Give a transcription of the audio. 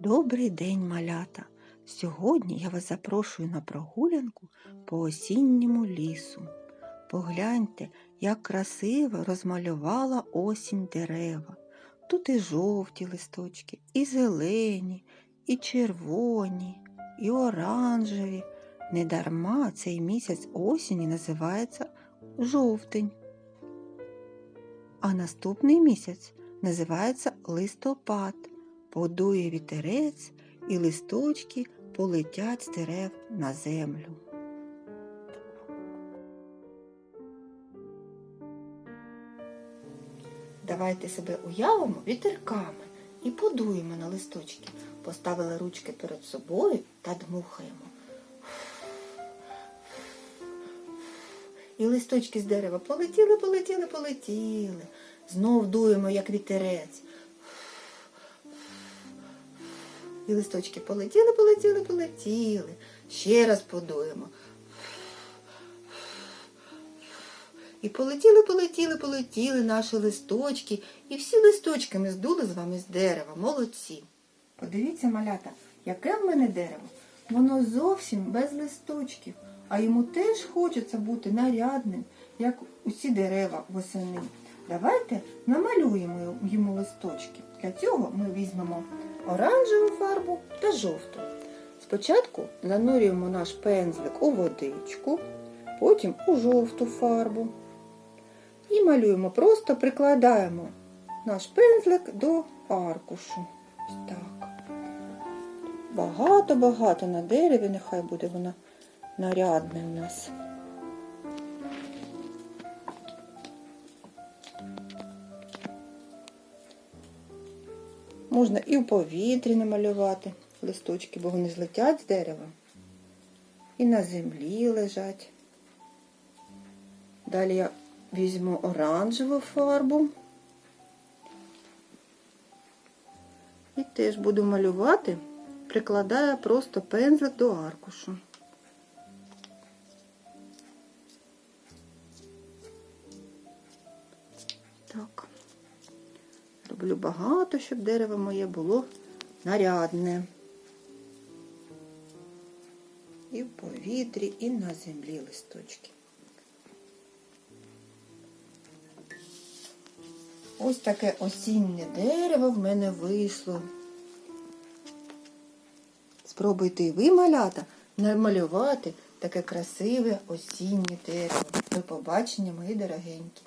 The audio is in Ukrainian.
Добрий день, малята! Сьогодні я вас запрошую на прогулянку по осінньому лісу. Погляньте, як красиво розмалювала осінь дерева. Тут і жовті листочки, і зелені, і червоні, і оранжеві. Недарма цей місяць осені називається жовтень. А наступний місяць називається листопад. Подує вітерець, і листочки полетять з дерев на землю. Давайте себе уявимо вітерками і подуємо на листочки. Поставили ручки перед собою та дмухаємо. І листочки з дерева полетіли, полетіли, полетіли. Знов дуємо, як вітерець. І листочки полетіли, полетіли, полетіли. Ще раз подуємо. І полетіли, полетіли, полетіли наші листочки. І всі листочки ми здули з вами з дерева. Молодці. Подивіться, малята, яке в мене дерево. Воно зовсім без листочків, а йому теж хочеться бути нарядним, як усі дерева восени. Давайте намалюємо йому листочки. Для цього ми візьмемо оранжеву фарбу та жовту. Спочатку занурюємо наш пензлик у водичку, потім у жовту фарбу. І малюємо, просто прикладаємо наш пензлик до аркушу. Так. Багато-багато на дереві, нехай буде вона нарядна у нас. Можна і в повітрі намалювати листочки, бо вони злетять з дерева. І на землі лежать. Далі я візьму оранжеву фарбу. І теж буду малювати, прикладаю просто пензлик до аркушу. Так. Роблю багато, щоб дерево моє було нарядне. І в повітрі, і на землі листочки. Ось таке осіннє дерево в мене вийшло. Спробуйте і ви, малята, намалювати таке красиве осіннє дерево. До побачення, мої дорогенькі.